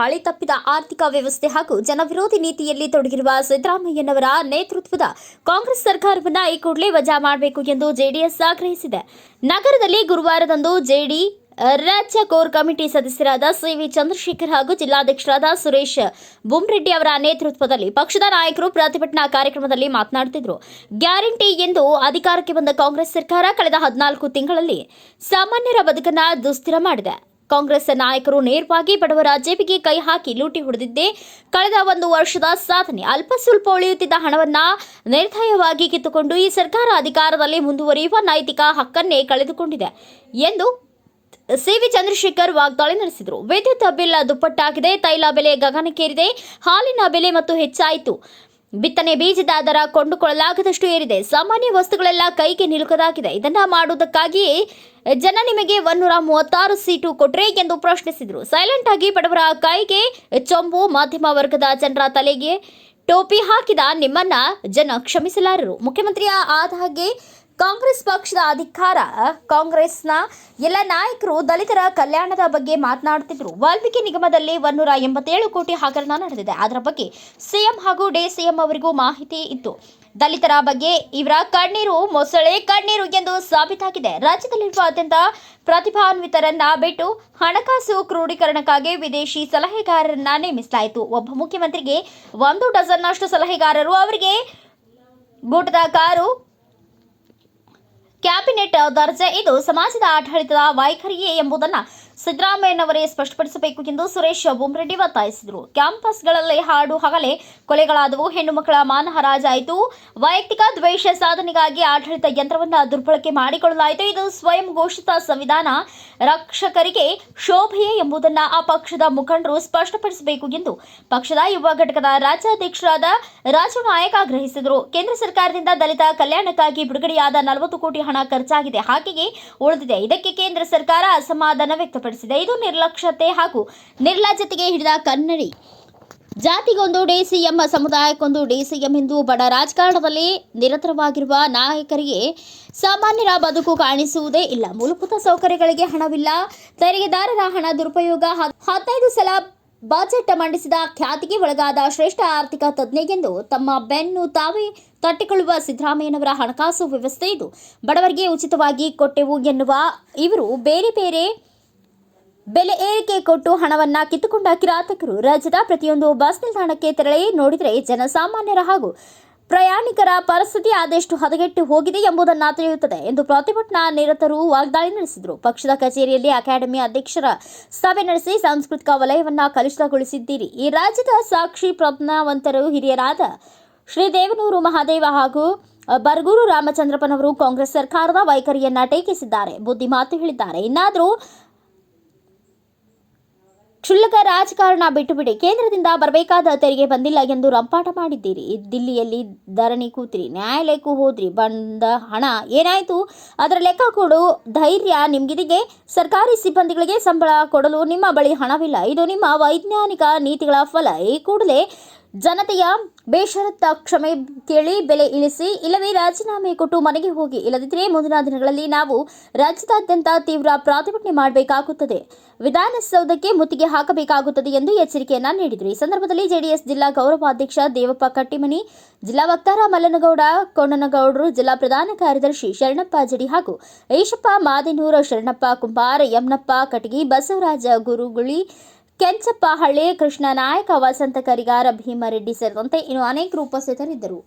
ಹಳಿ ತಪ್ಪಿದ ಆರ್ಥಿಕ ವ್ಯವಸ್ಥೆ ಹಾಗೂ ಜನವಿರೋಧಿ ನೀತಿಯಲ್ಲಿ ತೊಡಗಿರುವ ಸಿದ್ದರಾಮಯ್ಯನವರ ನೇತೃತ್ವದ ಕಾಂಗ್ರೆಸ್ ಸರ್ಕಾರವನ್ನು ಈ ಕೂಡಲೇ ವಜಾ ಮಾಡಬೇಕು ಎಂದು ಜೆಡಿಎಸ್ ಆಗ್ರಹಿಸಿದೆ. ನಗರದಲ್ಲಿ ಗುರುವಾರದಂದು ಜೆಡಿ, ರಾಜ್ಯ ಕೋರ್ ಕಮಿಟಿ ಸದಸ್ಯರಾದ ಸಿವಿ ಚಂದ್ರಶೇಖರ್ ಹಾಗೂ ಜಿಲ್ಲಾಧ್ಯಕ್ಷರಾದ ಸುರೇಶ್ ಬುಮ್ರೆಡ್ಡಿ ಅವರ ನೇತೃತ್ವದಲ್ಲಿ ಪಕ್ಷದ ನಾಯಕರು ಪ್ರತಿಭಟನಾ ಕಾರ್ಯಕ್ರಮದಲ್ಲಿ ಮಾತನಾಡುತ್ತಿದ್ದರು. ಗ್ಯಾರಂಟಿ ಎಂದು ಅಧಿಕಾರಕ್ಕೆ ಬಂದ ಕಾಂಗ್ರೆಸ್ ಸರ್ಕಾರ ಕಳೆದ ಹದಿನಾಲ್ಕು ತಿಂಗಳಲ್ಲಿ ಸಾಮಾನ್ಯರ ಬದುಕನ್ನ ದುಸ್ಥಿರ ಮಾಡಿದೆ. ಕಾಂಗ್ರೆಸ್ ನಾಯಕರು ನೇರವಾಗಿ ಬಡವರ ಜೇಬಿಗೆ ಕೈ ಹಾಕಿ ಲೂಟಿ ಹೊಡೆದಿದ್ದೇ ಕಳೆದ ಒಂದು ವರ್ಷದ ಸಾಧನೆ. ಅಲ್ಪ ಸ್ವಲ್ಪ ಉಳಿಯುತ್ತಿದ್ದ ಹಣವನ್ನ ನಿರ್ದಯವಾಗಿ ಕಿತ್ತುಕೊಂಡು ಈ ಸರ್ಕಾರ ಅಧಿಕಾರದಲ್ಲಿ ಮುಂದುವರಿಯುವ ನೈತಿಕ ಹಕ್ಕನ್ನೇ ಕಳೆದುಕೊಂಡಿದೆ ಎಂದು ಸಿವಿ ಚಂದ್ರಶೇಖರ್ ವಾಗ್ದಾಳಿ ನಡೆಸಿದರು. ವಿದ್ಯುತ್ ಬಿಲ್ ದುಪ್ಪಟ್ಟಾಗಿದೆ. ತೈಲ ಬೆಲೆ ಗಗನಕ್ಕೇರಿದೆ. ಹಾಲಿನ ಬೆಲೆ ಮತ್ತು ಹೆಚ್ಚಾಯಿತು. ಬಿತ್ತನೆ ಬೀಜದ ದರ ಕೊಂಡುಕೊಳ್ಳಲಾಗದಷ್ಟು ಏರಿದೆ. ಸಾಮಾನ್ಯ ವಸ್ತುಗಳೆಲ್ಲ ಕೈಗೆ ನಿಲುಕದಾಗಿದೆ. ಇದನ್ನ ಮಾಡುವುದಕ್ಕಾಗಿ ಜನ ನಿಮಗೆ ಒನ್ನೂರ ಮೂವತ್ತಾರು ಸೀಟು ಕೊಟ್ರೆ ಎಂದು ಪ್ರಶ್ನಿಸಿದರು. ಸೈಲೆಂಟ್ ಆಗಿ ಬಡವರ ಕೈಗೆ ಚೊಂಬು ಮಧ್ಯಮ ವರ್ಗದ ಜನರ ತಲೆಗೆ ಟೋಪಿ ಹಾಕಿದ ನಿಮ್ಮನ್ನ ಜನ ಕ್ಷಮಿಸಲಾರರು. ಮುಖ್ಯಮಂತ್ರಿಯ ಆದ ಹಾಗೆ ಕಾಂಗ್ರೆಸ್ ಪಕ್ಷದ ಅಧಿಕಾರ, ಕಾಂಗ್ರೆಸ್ನ ಎಲ್ಲ ನಾಯಕರು ದಲಿತರ ಕಲ್ಯಾಣದ ಬಗ್ಗೆ ಮಾತನಾಡುತ್ತಿದ್ದರು. ವಾಲ್ಮೀಕಿ ನಿಗಮದಲ್ಲಿ ಒನ್ನೂರ ಎಂಬತ್ತೇಳು ಕೋಟಿ ಹಗರಣ ನಡೆದಿದೆ. ಅದರ ಬಗ್ಗೆ ಸಿಎಂ ಹಾಗೂ ಡೇ ಸಿಎಂ ಅವರಿಗೂ ಮಾಹಿತಿ ಇತ್ತು. ದಲಿತರ ಬಗ್ಗೆ ಇವರ ಕಣ್ಣೀರು ಮೊಸಳೆ ಕಣ್ಣೀರು ಎಂದು ಸಾಬೀತಾಗಿದೆ. ರಾಜ್ಯದಲ್ಲಿರುವ ಅತ್ಯಂತ ಪ್ರತಿಭಾನ್ವಿತರನ್ನ ಬಿಟ್ಟು ಹಣಕಾಸು ಕ್ರೋಢೀಕರಣಕ್ಕಾಗಿ ವಿದೇಶಿ ಸಲಹೆಗಾರರನ್ನ ನೇಮಿಸಲಾಯಿತು. ಒಬ್ಬ ಮುಖ್ಯಮಂತ್ರಿಗೆ ಒಂದು ಡಜನ್ನಷ್ಟು ಸಲಹೆಗಾರರು ಅವರಿಗೆ ಗೂಟದ ಕಾರು ಕ್ಯಾಬಿನೆಟ್ ದರ್ಜೆ ಇದು ಸಮಾಜದ ಆಡಳಿತದ ವೈಖರಿಯೇ ಎಂಬುದನ್ನು ಸಿದ್ದರಾಮಯ್ಯನವರೇ ಸ್ಪಷ್ಟಪಡಿಸಬೇಕು ಎಂದು ಸುರೇಶ್ ಬೊಮ್ರೆಡ್ಡಿ ಒತ್ತಾಯಿಸಿದರು. ಕ್ಯಾಂಪಸ್ಗಳಲ್ಲಿ ಹಾಡು ಹಗಲೇ ಕೊಲೆಗಳಾದವು. ಹೆಣ್ಣು ಮಕ್ಕಳ ಮಾನಹರಾಜಾಯಿತು ವೈಯಕ್ತಿಕ ದ್ವೇಷ ಸಾಧನೆಗಾಗಿ ಆಡಳಿತ ಯಂತ್ರವನ್ನು ದುರ್ಬಳಕೆ ಮಾಡಿಕೊಳ್ಳಲಾಯಿತು. ಇದು ಸ್ವಯಂ ಘೋಷಿತ ಸಂವಿಧಾನ. ರಕ್ಷಕರಿಗೆ ಶೋಭೆಯೇ ಎಂಬುದನ್ನು ಆ ಪಕ್ಷದ ಮುಖಂಡರು ಸ್ಪಷ್ಟಪಡಿಸಬೇಕು ಎಂದು ಪಕ್ಷದ ಯುವ ಘಟಕದ ರಾಜ್ಯಾಧ್ಯಕ್ಷರಾದ ರಾಜು ನಾಯಕ್ ಆಗ್ರಹಿಸಿದರು. ಕೇಂದ್ರ ಸರ್ಕಾರದಿಂದ ದಲಿತ ಕಲ್ಯಾಣಕ್ಕಾಗಿ ಬಿಡುಗಡೆಯಾದ ನಲವತ್ತು ಕೋಟಿ ಹಣ ಖರ್ಚಾಗಿದೆ. ಹಾಗೆಯೇ ಉಳಿದಿದೆ. ಇದಕ್ಕೆ ಕೇಂದ್ರ ಸರ್ಕಾರ ಅಸಮಾಧಾನ ವ್ಯಕ್ತಪಡಿಸಿದೆ. ಇದು ನಿರ್ಲಕ್ಷ್ಯತೆ ಹಾಗೂ ನಿರ್ಲಜ್ಜತೆಗೆ ಹಿಡಿದ ಕನ್ನಡಿ. ಜಾತಿಗೊಂದು ಡಿಸಿಎಂ, ಸಮುದಾಯಕ್ಕೊಂದು ಡಿಸಿಎಂ ಎಂದು ಬಡ ರಾಜಕಾರಣದಲ್ಲಿ ನಿರತರವಾಗಿರುವ ನಾಯಕರಿಗೆ ಸಾಮಾನ್ಯರ ಬದುಕು ಕಾಣಿಸುವುದೇ ಇಲ್ಲ. ಮೂಲಭೂತ ಸೌಕರ್ಯಗಳಿಗೆ ಹಣವಿಲ್ಲ. ತೆರಿಗೆದಾರರ ಹಣ ದುರುಪಯೋಗ ಹದಿನೈದು ಸಲ ಬಜೆಟ್ ಮಂಡಿಸಿದ ಖ್ಯಾತಿಗೆ ಒಳಗಾದ ಶ್ರೇಷ್ಠ ಆರ್ಥಿಕ ತಜ್ಞೆಗೆಂದು ತಮ್ಮ ಬೆನ್ನು ತಾವೇ ತಟ್ಟಿಕೊಳ್ಳುವ ಸಿದ್ದರಾಮಯ್ಯನವರ ಹಣಕಾಸು ವ್ಯವಸ್ಥೆ ಇದು. ಬಡವರಿಗೆ ಉಚಿತವಾಗಿ ಕೊಟ್ಟೆವು ಎನ್ನುವ ಇವರು ಬೇರೆ ಬೇರೆ ಬೆಲೆ ಏರಿಕೆ ಕೊಟ್ಟು ಹಣವನ್ನ ಕಿತ್ತುಕೊಂಡ ಕಿರಾತಕರು ರಾಜ್ಯದ ಪ್ರತಿಯೊಂದು ಬಸ್ ನಿಲ್ದಾಣಕ್ಕೆ ತೆರಳಿ ನೋಡಿದರೆ ಜನಸಾಮಾನ್ಯರ ಹಾಗೂ ಪ್ರಯಾಣಿಕರ ಪರಿಸ್ಥಿತಿ ಆದಷ್ಟು ಹದಗೆಟ್ಟು ಹೋಗಿದೆ ಎಂಬುದನ್ನು ತಿಳಿಯುತ್ತದೆ ಎಂದು ಪ್ರತಿಭಟನಾ ನಿರತರು ವಾಗ್ದಾಳಿ ನಡೆಸಿದರು. ಪಕ್ಷದ ಕಚೇರಿಯಲ್ಲಿ ಅಕಾಡೆಮಿ ಅಧ್ಯಕ್ಷರ ಸಭೆ ನಡೆಸಿ ಸಾಂಸ್ಕೃತಿಕ ವಲಯವನ್ನು ಕಲುಷಿತಗೊಳಿಸಿದ್ದೀರಿ. ಈ ರಾಜ್ಯದ ಸಾಕ್ಷಿ ಪ್ರಜ್ಞಾವಂತರು ಹಿರಿಯರಾದ ಶ್ರೀ ದೇವನೂರು ಮಹಾದೇವ ಹಾಗೂ ಬರಗೂರು ರಾಮಚಂದ್ರಪ್ಪನವರು ಕಾಂಗ್ರೆಸ್ ಸರ್ಕಾರದ ವೈಖರಿಯನ್ನ ಟೀಕಿಸಿದ್ದಾರೆ. ಬುದ್ಧಿ ಮಾತು ಹೇಳಿದ್ದಾರೆ. ಇನ್ನಾದರೂ ಕ್ಷುಲ್ಲಕ ರಾಜಕಾರಣ ಬಿಟ್ಟುಬಿಡಿ, ಕೇಂದ್ರದಿಂದ ಬರಬೇಕಾದ ತೆರಿಗೆ ಬಂದಿಲ್ಲ ಎಂದು ರಂಪಾಟ ಮಾಡಿದ್ದೀರಿ. ದಿಲ್ಲಿಯಲ್ಲಿ ಧರಣಿ ಕೂತ್ರಿ, ನ್ಯಾಯಾಲಯಕ್ಕೂ ಹೋದ್ರಿ, ಬಂದ ಹಣ ಏನಾಯಿತು? ಅದರ ಲೆಕ್ಕ ಕೊಡು, ಧೈರ್ಯ ನಿಮ್ಗಿದಿಗೆ. ಸರ್ಕಾರಿ ಸಿಬ್ಬಂದಿಗಳಿಗೆ ಸಂಬಳ ಕೊಡಲು ನಿಮ್ಮ ಬಳಿ ಹಣವಿಲ್ಲ. ಇದು ನಿಮ್ಮ ವೈಜ್ಞಾನಿಕ ನೀತಿಗಳ ಫಲ. ಈ ಕೂಡಲೇ ಜನತೆಯ ಬೇಷರತ್ತ ಕ್ಷಮೆ ಕೇಳಿ ಬೆಲೆ ಇಳಿಸಿ, ಇಲ್ಲವೇ ರಾಜೀನಾಮೆ ಕೊಟ್ಟು ಮನೆಗೆ ಹೋಗಿ ಇಲ್ಲದಿದ್ದರೆ ಮುಂದಿನ ದಿನಗಳಲ್ಲಿ ನಾವು ರಾಜ್ಯದಾದ್ಯಂತ ತೀವ್ರ ಪ್ರತಿಭಟನೆ ಮಾಡಬೇಕಾಗುತ್ತದೆ. ವಿಧಾನಸೌಧಕ್ಕೆ ಮುತ್ತಿಗೆ ಹಾಕಬೇಕಾಗುತ್ತದೆ ಎಂದು ಎಚ್ಚರಿಕೆಯನ್ನ ನೀಡಿದರು. ಈ ಸಂದರ್ಭದಲ್ಲಿ ಜೆಡಿಎಸ್ ಜಿಲ್ಲಾ ಗೌರವಾಧ್ಯಕ್ಷ ದೇವಪ್ಪ ಕಟ್ಟಿಮನಿ, ಜಿಲ್ಲಾ ವಕ್ತಾರ ಮಲ್ಲನಗೌಡ ಕೊಂಡನಗೌಡರು ಜಿಲ್ಲಾ ಪ್ರಧಾನ ಕಾರ್ಯದರ್ಶಿ ಶರಣಪ್ಪ ಜಡಿ ಹಾಗೂ ಈಶಪ್ಪ ಮಾದಿನೂರ, ಶರಣಪ್ಪ ಕುಂಬಾರ, ಯಮ್ನಪ್ಪ, ಕಟಗಿ, ಬಸವರಾಜ ಗುರುಗುಳಿ ಕೆಂಚಪ್ಪ ಹಳ್ಳಿ ಕೃಷ್ಣ ನಾಯಕ ವಸಂತ ಕರಿಗಾರ ಭೀಮರೆಡ್ಡಿ ಸೇರಿದಂತೆ ಇನ್ನು ಅನೇಕರು ಉಪಸ್ಥಿತರಿದ್ದರು.